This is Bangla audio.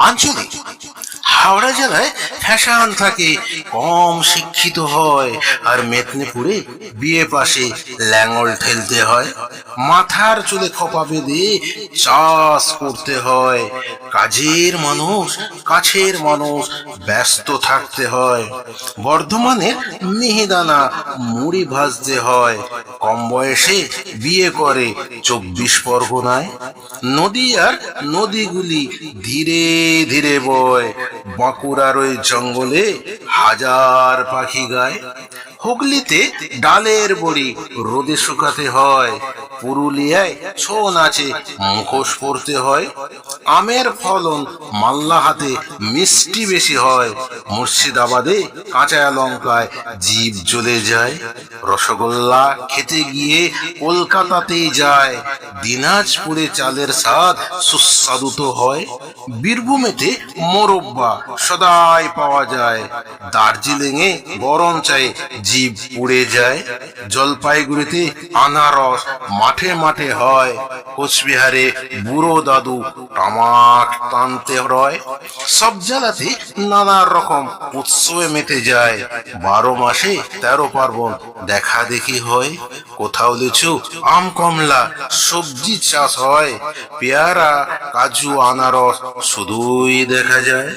আঞ্চলিক হাওড়া জেলায় ফ্যাশন থাকে, কম শিক্ষিত হয়। আর মেদিনীপুরে বিয়ে পাশে ল্যাঙ্গল ঠেলতে হয়, মাথার চুলে খোপা বেঁধে চাষ করতে হয়। কাজের মানুষ, কাছের মানুষ ব্যস্ত থাকতে হয়। বর্ধমানের মিহিদানা মুড়ি ভাজতে হয়। কম বয়সে বিয়ে করে চব্বিশ পরগনায়। নদী আর নদীগুলি ধীরে ধীরে বয়। বাঁকুড়ার ওই জঙ্গলে হাজার পাখি গায়। হুগলিতে ডালের বড়ি রোদে শুকাতে হয়। পুরুলিয়ায় ছৌ নাচে মুখোশ পরতে হয়, আমের ফলন মাল্লা হাতে মিষ্টি বেশি হয়। মুর্শিদাবাদে কাঁচা লঙ্কায় জীব জ্বলে যায়, রসগোল্লা খেতে গিয়ে কলকাতাতেই যায়। দিনাজপুরে চালের স্বাদ সুস্বাদু তো হয়, বীরভূমেতে মোরব্বা সদাই পাওয়া যায়। দার্জিলিং এ গরম চায়ে জীব পুড়ে যায়, জলপাইগুড়িতে আনারস মাঠে মাঠে হয়, কোচবিহারে বুড়ো দাদু তামাক টানতে রয়। সব জেলাতে নানা রকম উৎসবে মেতে যায়। বারো মাসে তেরো পার্বণ দেখা দেখি হয়। কোথাও লিচু, আম, কমলা, সবজি চাষ হয়। পেয়ারা, কাজু, আনারস শুধুই দেখা যায়।